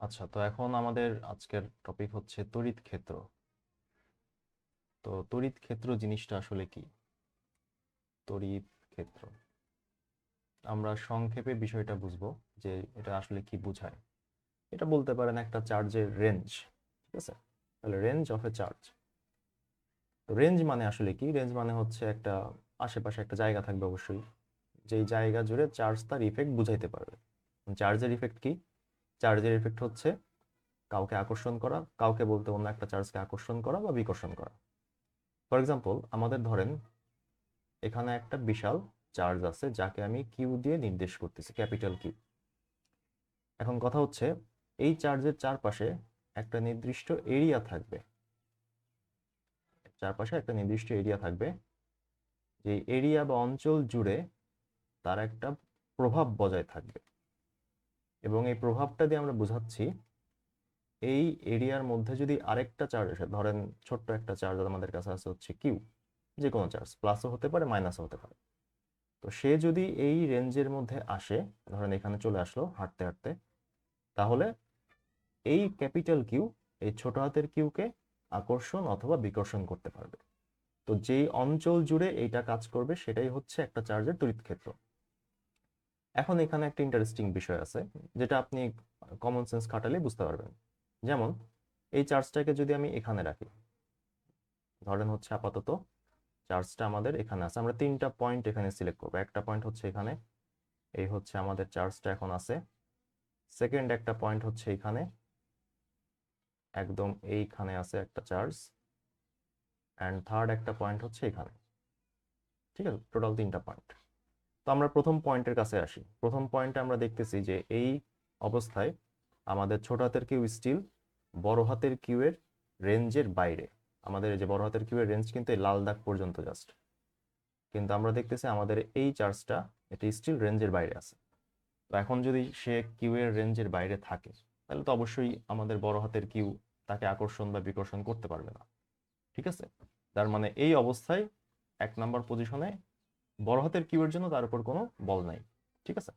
আচ্ছা তো এখন আমাদের আজকের টপিক হচ্ছে তড়িৎ ক্ষেত্র। তো তড়িৎ ক্ষেত্র জিনিসটা আসলে কি? তড়িৎ ক্ষেত্র। আমরা সংক্ষেপে বিষয়টা বুঝব যে এটা আসলে কি বোঝায়। এটা বলতে পারেন একটা চার্জের রেঞ্জ ঠিক আছে? তাহলে রেঞ্জ অফ এ চার্জ তো রেঞ্জ মানে আসলে কি? রেঞ্জ মানে হচ্ছে একটা আশেপাশে একটা জায়গা থাকবে অবশ্যই। যেই জায়গা জুড়ে চার্জ তার ইফেক্ট বুঝাইতে পারবে। চার্জের ইফেক্ট কি? চার্জের ইফেক্ট হচ্ছে কাউকে আকর্ষণ করা, কাউকে বলতে অন্য একটা চার্জকে আকর্ষণ করা বা বিকর্ষণ করা। ফর এক্সাম্পল আমাদের ধরেন এখানে একটা বিশাল চার্জ আছে যাকে আমি কিউ দিয়ে নির্দেশ করতেছি, ক্যাপিটাল কিউ এখন কথা হচ্ছে এই চার্জের চারপাশে একটা নির্দিষ্ট এরিয়া থাকবে। চারপাশে একটা নির্দিষ্ট এরিয়া থাকবে। যে এরিয়া বা অঞ্চল জুড়ে তার একটা প্রভাব বজায় থাকবে। এবং এই প্রভাবটা দিয়ে আমরা বোঝাচ্ছি, এই এরিয়ার মধ্যে যদি আরেকটা চার্জ আসে, ধরেন ছোট্ট একটা চার্জ আমাদের কাছে আছে হচ্ছে কিউ যে কোনো চার্জ প্লাসও হতে পারে মাইনাসও হতে পারে। তো সে যদি এই রেঞ্জের মধ্যে আসে, ধরেন এখানে চলে আসলো হাঁটতে হাঁটতে, তাহলে এই ক্যাপিটাল কিউ এই ছোট হাতের কিউকে আকর্ষণ অথবা বিকর্ষণ করতে পারবে। তো যেই অঞ্চল জুড়ে এইটা কাজ করবে, সেটাই হচ্ছে একটা চার্জের তড়িৎ ক্ষেত্র। এখন এখানে একটা ইন্টারেস্টিং বিষয় আছে, যেটা আপনি কমন সেন্স খাটালে বুঝতে পারবেন। যেমন, এই চার্জটাকে যদি আমি এখানে রাখি, ধরেন হচ্ছে আপাতত চার্জটা আমাদের এখানে আছে, আমরা তিনটা পয়েন্ট এখানে সিলেক্ট করব। একটা পয়েন্ট হচ্ছে এখানে, এই হচ্ছে আমাদের চার্জটা এখন আছে। সেকেন্ড একটা পয়েন্ট হচ্ছে এখানে, একদম এইখানে আছে একটা চার্জ অ্যান্ড থার্ড একটা পয়েন্ট হচ্ছে এখানে। ঠিক আছে? টোটাল তিনটা পয়েন্ট তো আমরা প্রথম পয়েন্টের কাছে আসি। প্রথম পয়েন্টে আমরা দেখতেছি যে এই অবস্থায় আমাদের ছোট হাতের কিউ স্টিল বড় হাতের কিউয়ের রেঞ্জের বাইরে। আমাদের যে বড় হাতের কিউয়ের রেঞ্জ কিন্তু এই লাল দাগ পর্যন্ত জাস্ট কিন্তু আমরা দেখতেছি আমাদের এই চার্জটা এটা স্টিল রেঞ্জের বাইরে আছে। তো এখন যদি সে কিউয়ের রেঞ্জের বাইরে থাকে, তাহলে তো অবশ্যই আমাদের বড় হাতের কিউ তাকে আকর্ষণ বা বিকর্ষণ করতে পারবে না। ঠিক আছে? তার মানে এই অবস্থায় এক নম্বর পজিশনে বড় হাতের কিউয়ের জন্য তার উপর কোনো বল নাই। ঠিক আছে?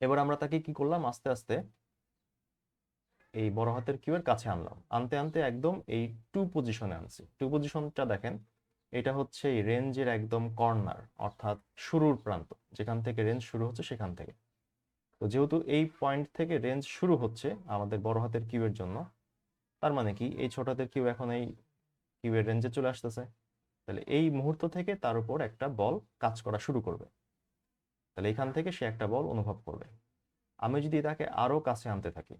এবার আমরা তাকে কি করলাম? আস্তে আস্তে এই বড় হাতের কিউয়ের কাছে আনলাম। আনতে আনতে একদম এই টু পজিশনে আনছি। টু পজিশনটা দেখেন, এটা হচ্ছে এই রেঞ্জের একদম কর্নার অর্থাৎ শুরুর প্রান্ত। যেখান থেকে রেঞ্জ শুরু হচ্ছে সেখান থেকে। তো যেহেতু এই পয়েন্ট থেকে রেঞ্জ শুরু হচ্ছে আমাদের বড় হাতের কিউয়ের জন্য, তার মানে কি? এই ছোট হাতের কিউ এখন এই কিউয়ের রেঞ্জে চলে আসতেছে। তাহলে এই মুহূর্ত থেকে তার উপর একটা বল কাজ করা শুরু করবে। তাহলে এখান থেকে সে একটা বল অনুভব করবে। আমি যদি তাকে আরও কাছে আনতে থাকি,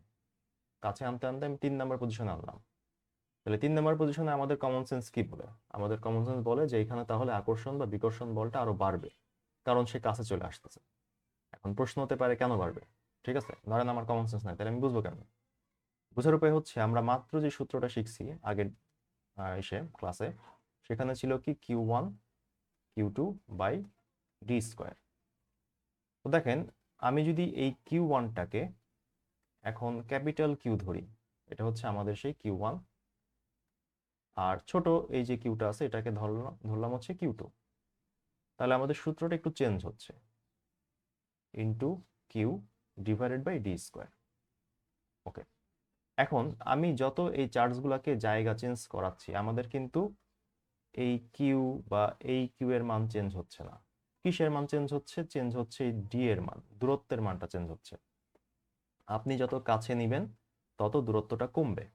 কাছে আনতে আনতে আমি তিন নম্বর পজিশনে আনলাম। তাহলে তিন নম্বর পজিশনে আমাদের কমন সেন্স কি বলে? আমাদের কমন সেন্স বলে যে এখানে তাহলে আকর্ষণ বা বিকর্ষণ বলটা আরও বাড়বে, কারণ সে কাছে চলে আসতেছে। এখন প্রশ্ন হতে পারে কেন বাড়বে? ঠিক আছে? ধরেন আমার কমন সেন্স নাই, তাহলে আমি বুঝব কেন? বোঝার উপায় হচ্ছে আমরা মাত্র যে সূত্রটা শিখছি আগের এসে ক্লাসে সেখানে ছিল কি? Q one Q two by D square তো দেখেন, আমি যদি এই কিউ ওয়ানটাকে এখন ক্যাপিটাল কিউ ধরি, এটা হচ্ছে আমাদের সেই কিউ ওয়ান আর ছোট এই যে কিউটা আছে, এটাকে ধরলাম ধরলাম হচ্ছে কিউ টু তাহলে আমাদের সূত্রটা একটু চেঞ্জ হচ্ছে। Into Q divided by D square okay এখন আমি যত এই চার্জগুলোকে জায়গা চেঞ্জ করাচ্ছি, আমাদের কিন্তু এই কিউ বা এই কিউ এর মান চেঞ্জ হচ্ছে না। কিসের মান চেঞ্জ হচ্ছে? চেঞ্জ হচ্ছে ডি এর মান, দূরত্বের মানটা চেঞ্জ হচ্ছে। আপনি যত কাছে নিবেন, তত দূরত্বটা কমবে।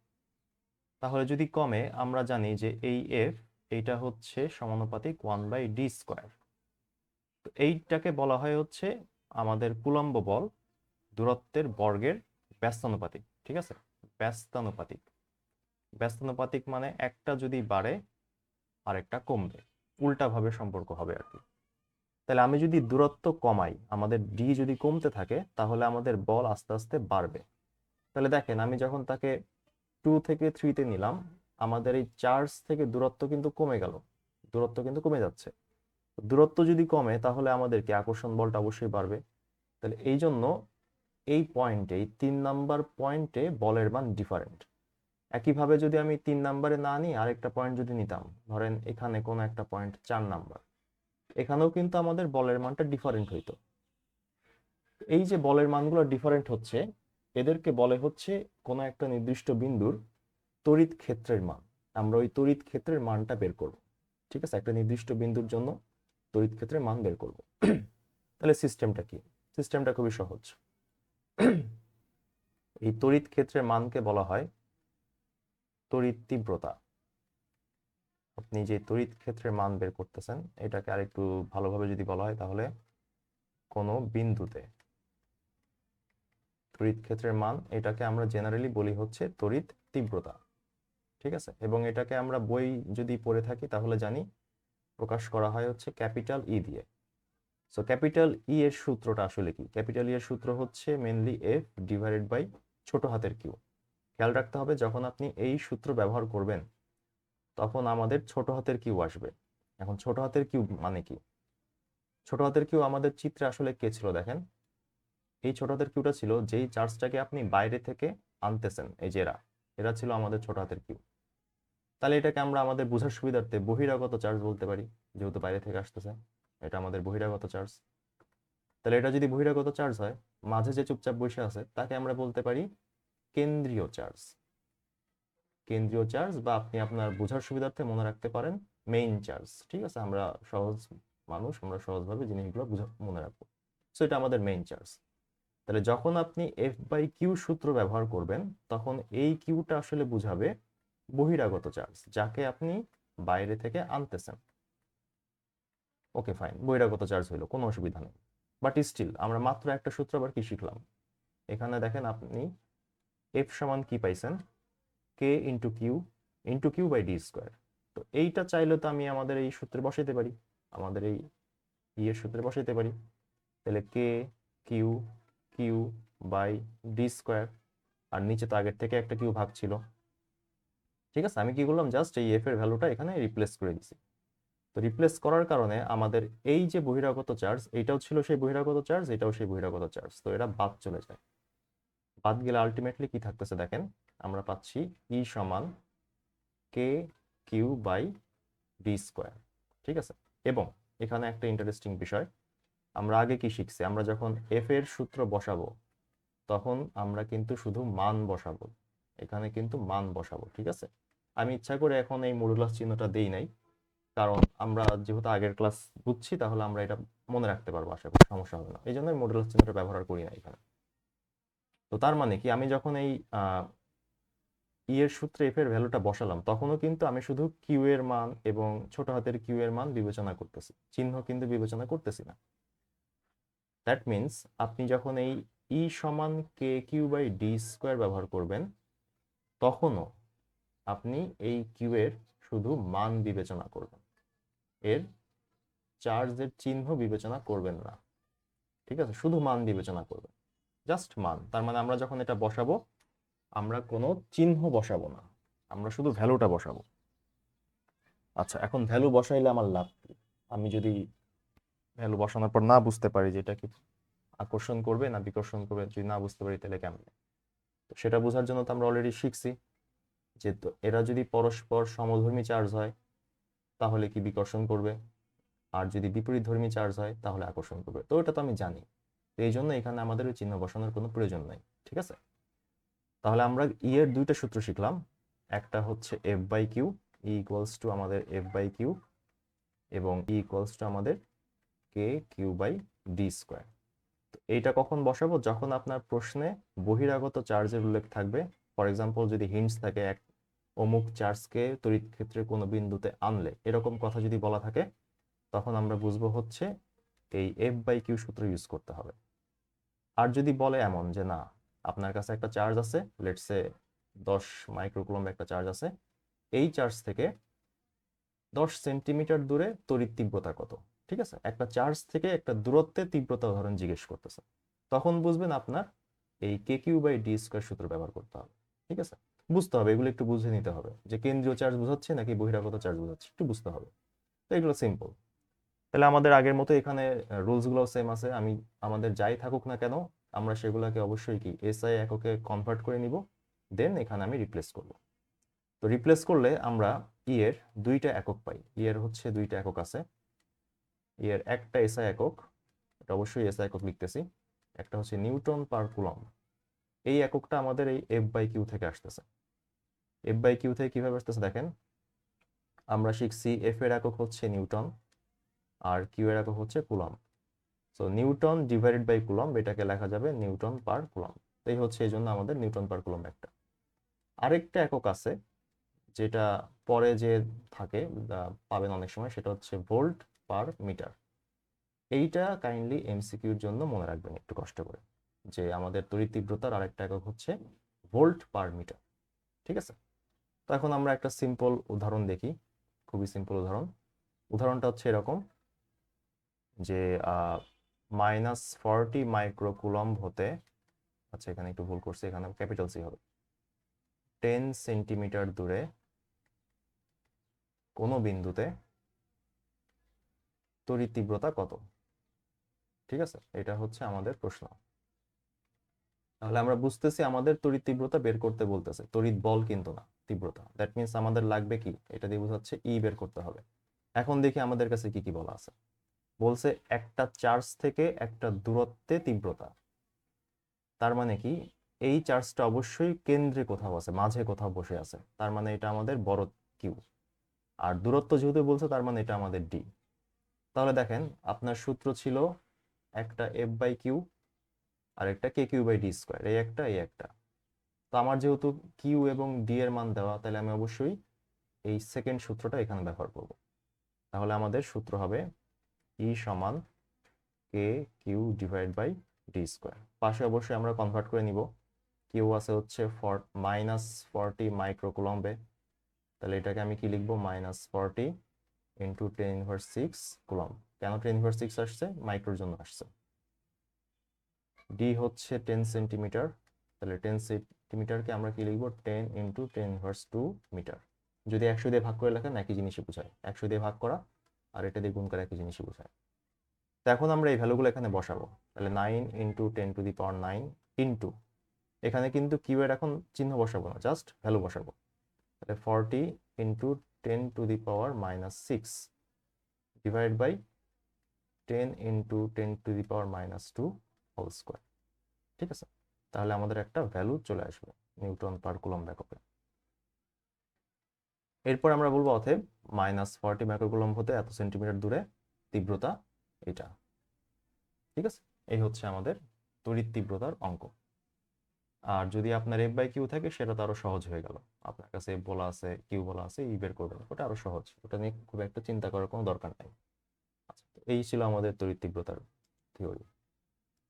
তাহলে যদি কমে, আমরা জানি যে এই এফ এইটা হচ্ছে সমানুপাতিক ওয়ান বাই ডি স্কোয়ার তো এইটাকে বলা হয় হচ্ছে আমাদের কুলম্ব বল দূরত্বের বর্গের ব্যস্তানুপাতিক, ঠিক আছে? ব্যস্তানুপাতিক। ব্যস্তানুপাতিক মানে একটা যদি বাড়ে আরেকটা কমবে, উল্টাভাবে সম্পর্ক হবে আর কি। তাহলে আমি যদি দূরত্ব কমাই, আমাদের ডি যদি কমতে থাকে, তাহলে আমাদের বল আস্তে আস্তে বাড়বে। তাহলে দেখেন, আমি যখন তাকে টু থেকে থ্রিতে নিলাম, আমাদের এই চার্জ থেকে দূরত্ব কিন্তু কমে গেল। দূরত্ব কিন্তু কমে যাচ্ছে। দূরত্ব যদি কমে, তাহলে আমাদের কি আকর্ষণ বলটা অবশ্যই বাড়বে। তাহলে এই জন্য এই পয়েন্টে এই তিন নাম্বার পয়েন্টে বলের মান ডিফারেন্ট একইভাবে যদি আমি তিন নাম্বারে না নিই, আরেকটা পয়েন্ট যদি নিতাম, ধরেন এখানে কোনো একটা পয়েন্ট চার নাম্বার এখানেও কিন্তু আমাদের বলের মানটা ডিফারেন্ট হইতো। এই যে বলের মানগুলো ডিফারেন্ট হচ্ছে, এদেরকে বলে হচ্ছে কোনো একটা নির্দিষ্ট বিন্দুর তড়িৎ ক্ষেত্রের মান। আমরা ওই তড়িৎ ক্ষেত্রের মানটা বের করব, ঠিক আছে? একটা নির্দিষ্ট বিন্দুর জন্য তড়িৎ ক্ষেত্রের মান বের করব। তাহলে সিস্টেমটা কি? সিস্টেমটা খুবই সহজ। এই তড়িৎ ক্ষেত্রের মানকে বলা হয় তড়িৎ তীব্রতা। আপনি যে তড়িৎ ক্ষেত্রের মান বের করতেছেন, এটাকে আরেকটু ভালোভাবে যদি বলা হয় তাহলে কোনো বিন্দুতে তড়িৎ ক্ষেত্রের মান, এটাকে আমরা জেনারেলি বলি হচ্ছে তড়িৎ তীব্রতা, ঠিক আছে? এবং এটাকে আমরা বই যদি পড়ে থাকি তাহলে জানি প্রকাশ করা হয় হচ্ছে ক্যাপিটাল ই দিয়ে। সো ক্যাপিটাল ই এর সূত্রটা আসলে কি? ক্যাপিটাল ই এর সূত্র হচ্ছে মেনলি এফ ডিভাইডেড বাই ছোট হাতের কিউ খেয়াল রাখতে হবে যখন আপনি এই সূত্র ব্যবহার করবেন, তখন আমাদের ছোট হাতের কিউ আসবে। এখন ছোট হাতের কিউ মানে কি? ছোট হাতের কিউ আমাদের চিত্রে আসলে কে ছিল দেখেন? এই ছোট হাতের কিউটা ছিল যেই চার্জটাকে আপনি বাইরে থেকে আনতেছেন, এই যে এরা এরা ছিল আমাদের ছোট হাতের কিউ। তাহলে এটাকে আমরা আমাদের বোঝার সুবিধার্থে বহিরাগত চার্জ বলতে পারি, যেহেতু বাইরে থেকে আসতেছে, এটা আমাদের বহিরাগত চার্জ। তাহলে এটা যদি বহিরাগত চার্জ হয়, মাঝে যে চুপচাপ বসে আছে, তাকে আমরা বলতে পারি কেন্দ্রীয় চার্জ কেন্দ্রীয় চার্জ বা আপনি আপনার বোঝার সুবিধার্থে মনে রাখতে পারেন মেইন চার্জ ঠিক আছে? আমরা সহজ মানুষ, আমরা সহজভাবে জিনিসগুলো মনে রাখব। সো এটা আমাদের মেইন চার্জ তাহলে যখন আপনি এফ বাই কিউ সূত্র ব্যবহার করবেন, তখন এই কিউটা আসলে বুঝাবে বহিরাগত চার্জ যাকে আপনি বাইরে থেকে আনতেছেন। ওকে ফাইন বহিরাগত চার্জ হইল, কোনো অসুবিধা নেই। বাট স্টিল আমরা মাত্র একটা সূত্র আবার কি শিখলাম? এখানে দেখেন আপনি এফ সমান কি পাইছেন? K into Q into Q by D square তো এইটা চাইলে তো আমি আমাদের এই সূত্রে বসাইতে পারি। আমাদের এই ইয়ের সূত্রে বসাইতে পারি। তাহলে K Q Q by D square আর নিচে তো আগের থেকে একটা কিউ ভাগ ছিল। ঠিক আছে? আমি কি করলাম? জাস্ট এই এফ এর ভ্যালুটা এখানে রিপ্লেস করে দিছি। তো রিপ্লেস করার কারণে আমাদের এই যে বহিরাগত চার্জ এটাও ছিল সেই বহিরাগত চার্জ এটাও সেই বহিরাগত চার্জ তো এটা বাদ চলে যায়। বাদ গেলে আলটিমেটলি কি থাকতেছে দেখেন, আমরা পাচ্ছি ই সমান K Q by D square ঠিক আছে? এবং এখানে একটা ইন্টারেস্টিং বিষয়, আমরা আগে কি শিখছি? আমরা যখন এফ এর সূত্র বসাবো, তখন আমরা কিন্তু শুধু মান বসাবো, এখানে কিন্তু মান বসাবো, ঠিক আছে? আমি ইচ্ছা করে এখন এই মডুলাস চিহ্নটা দেই নাই, কারণ আমরা যেহেতু আগের ক্লাস বুঝছি, তাহলে আমরা এটা মনে রাখতে পারব, আশা করি সমস্যা হবে না। এই জন্য মডুলাস চিহ্নটা ব্যবহার করি না এখানে। তো তার মানে কি? আমি যখন এই ই এর সূত্রে এফ এর ভ্যালুটা বসালাম, তখনও কিন্তু আমি শুধু কিউ এর মান এবং ছোট হাতের কিউ এর মান বিবেচনা করতেছি। চিহ্ন কিন্তু বিবেচনা করতেছি না। দ্যাট মিনস আপনি যখন এই ই সমান K Q by D square ব্যবহার করবেন, তখনও আপনি এই কিউ এর শুধু মান বিবেচনা করবেন। এর চার্জের চিহ্ন বিবেচনা করবেন না। ঠিক আছে? শুধু মান বিবেচনা করবেন। জাস্ট মান। তার মানে আমরা যখন এটা বসাবো, আমরা কোনো চিহ্ন বসাবো না। আমরা শুধু ভ্যালুটা বসাবো। আচ্ছা এখন ভ্যালু বসাইলে আমার লাভ কি? আমি যদি ভ্যালু বসানোর পর না বুঝতে পারি যে এটা কি আকর্ষণ করবে না বিকর্ষণ করবে, যদি না বুঝতে পারি তাহলে কেমন? তো সেটা বোঝার জন্য তো আমরা অলরেডি শিখছি যে তো এরা যদি পরস্পর সমধর্মী চার্জ হয়, তাহলে কি বিকর্ষণ করবে? আর যদি বিপরীত ধর্মী চার্জ হয়, তাহলে আকর্ষণ করবে। তো এটা তো আমি জানি। তো এই জন্য এখানে আমাদের ওই চিহ্ন বসানোর কোনো প্রয়োজন নাই, ঠিক আছে? তাহলে আমরা ই এর দুইটা সূত্র শিখলাম। একটা হচ্ছে F by Q E equals to আমাদের এফ বাই কিউ এবং ই ইকুয়ালস টু আমাদের K Q by D square তো এইটা কখন বসাবো? যখন আপনার প্রশ্নে বহিরাগত চার্জের উল্লেখ থাকবে। ফর এক্সাম্পল যদি হিন্টস থাকে এক অমুক চার্জকে তড়িৎ ক্ষেত্রের কোনো বিন্দুতে আনলে, এরকম কথা যদি বলা থাকে, তখন আমরা বুঝব হচ্ছে এই এফ বাই কিউ সূত্র ইউজ করতে হবে। আর যদি বলে এমন যে, না, আপনার কাছে একটা চার্জ আছে লেটসে দশ মাইক্রোকুলম একটা চার্জ আছে, এই চার্জ থেকে দশ সেন্টিমিটার দূরে তড়িৎ তীব্রতা কত? ঠিক আছে? একটা চার্জ থেকে একটা দূরত্বে তীব্রতা ধরেন জিজ্ঞেস করতেছে। তখন বুঝবেন আপনার এই K Q by D square সূত্র ব্যবহার করতে হবে। ঠিক আছে? বুঝতে হবে, এগুলো একটু বুঝে নিতে হবে যে কেন্দ্রীয় চার্জ বোঝাচ্ছে নাকি বহিরাগত চার্জ বোঝাচ্ছে, একটু বুঝতে হবে। তো এগুলো সিম্পল তাহলে আমাদের আগের মতো এখানে রুলসগুলো সেম আছে। আমি, আমাদের যাই থাকুক না কেন, আমরা সেগুলোকে অবশ্যই কি এসআই এককে কনভার্ট করে নিব দেন এখানে আমি রিপ্লেস করব। তো রিপ্লেস করলে আমরা ই এর দুইটা একক পাই। ই এর হচ্ছে দুইটা একক আছে। ই এর একটা এসআই একক, এটা অবশ্যই এসআই একক লিখতেছি। একটা হচ্ছে নিউটন পার কুলম এই এককটা আমাদের এই এফ বাই কিউ থেকে আসতেছে। এফ বাই কিউ থেকে কীভাবে আসতেছে দেখেন? আমরা শিখছি এফ এর একক হচ্ছে নিউটন। আর কিউ এর একক হচ্ছে coulomb so newton divided by coulomb এটাকে লেখা যাবে নিউটন পার কুলম এই হচ্ছে এই জন্য আমাদের নিউটন পার কুলম একটা। আরেকটা একক আছে, যেটা পরে যে থাকে পাবেন অনেক সময়, সেটা হচ্ছে ভোল্ট পার মিটার। এইটা কাইন্ডলি এমসিকিউর জন্য মনে রাখবেন একটু কষ্ট করে, যে আমাদের তড়িৎ তীব্রতার আরেকটা একক হচ্ছে ভোল্ট পার মিটার। ঠিক আছে? তো এখন আমরা একটা সিম্পল উদাহরণ দেখি, খুবই সিম্পল উদাহরণ। উদাহরণটা হচ্ছে এরকম যে মাইনাস ফর্টি মাইক্রোকুলম্ব হতে আচ্ছা এখানে একটু ভুল করছি, এখানে ক্যাপিটাল সি হবে। টেন সেন্টিমিটার দূরে কোনো বিন্দুতে তড়িৎ তীব্রতা কত? ঠিক আছে, এটা হচ্ছে আমাদের প্রশ্ন। তাহলে আমরা বুঝতেছি আমাদের তড়িৎ তীব্রতা বের করতে বলতেছে, তড়িৎ বল কিন্তু না, তীব্রতা। দ্যাট মিন্স আমাদের লাগবে কি? এটা দিয়ে বোঝাচ্ছে ই বের করতে হবে। এখন দেখি আমাদের কাছে কি কি বলা আছে। বলছে একটা চার্জ থেকে একটা দূরত্বে তীব্রতা। তার মানে কি? এই চার্জটা অবশ্যই কেন্দ্রে কোথাও আছে, মাঝে কোথাও বসে আছে। তার মানে এটা আমাদের বড় কিউ আর দূরত্ব যেহেতু বলছে, তার মানে এটা আমাদের ডি তাহলে দেখেন, আপনার সূত্র ছিল একটা এফ বাই কিউ আর একটা K Q by D square এই একটা এই একটা। তো আমার যেহেতু কিউ এবং ডি এর মান দেওয়া, তাহলে আমি অবশ্যই এই সেকেন্ড সূত্রটা এখানে ব্যবহার করব। তাহলে আমাদের সূত্র হবে ই সমান K Q divide by D square পাশে অবশ্যই আমরা কনভার্ট করে নিব। কিউ আছে হচ্ছে ফর মাইনাস ফর্টি মাইক্রোকুলম্বে তাহলে এটাকে আমি কি লিখব? Minus forty into ten inverse six coulomb কেন টেন ইনভার্স সিক্স আসছে? মাইক্রোর জন্য আসছে। ডি হচ্ছে টেন সেন্টিমিটার তাহলে টেন সেন্টিমিটারকে আমরা কি লিখব? Ten into ten inverse two metre যদি একশো দিয়ে ভাগ করে লেখেন, একই জিনিসই বোঝায়। একশো দিয়ে ভাগ করা আর এটা দিয়ে গুণ করা একই জিনিসই বোঝায়। তো এখন আমরা এই ভ্যালুগুলো এখানে বসাবো। তাহলে nine into ten to the power nine into এখানে কিন্তু কিউ এর এখন চিহ্ন বসাবো না জাস্ট ভ্যালু বসাবো। তাহলে forty into ten to the power minus six divide by ten into ten to the power minus two whole square ঠিক আছে? তাহলে আমাদের একটা ভ্যালু চলে আসবে নিউটন পার কুলম এককে এরপর আমরা বলব অতএব মাইনাস ফর্টি মাইক্রোকুলম হতে এত সেন্টিমিটার দূরে তীব্রতা এটা। ঠিক আছে? এই হচ্ছে আমাদের তড়িৎ তীব্রতার অঙ্ক। আর যদি আপনার এফ বাই কিউ থাকে, সেটা তো আরও সহজ হয়ে গেল। আপনার কাছে এফ বলা আছে কিউ বলা আছে ই বের করবেন ওটা আরও সহজ। ওটা নিয়ে খুব একটা চিন্তা করার কোনো দরকার নাই। আচ্ছা এই ছিল আমাদের তড়িৎ তীব্রতার থিওরি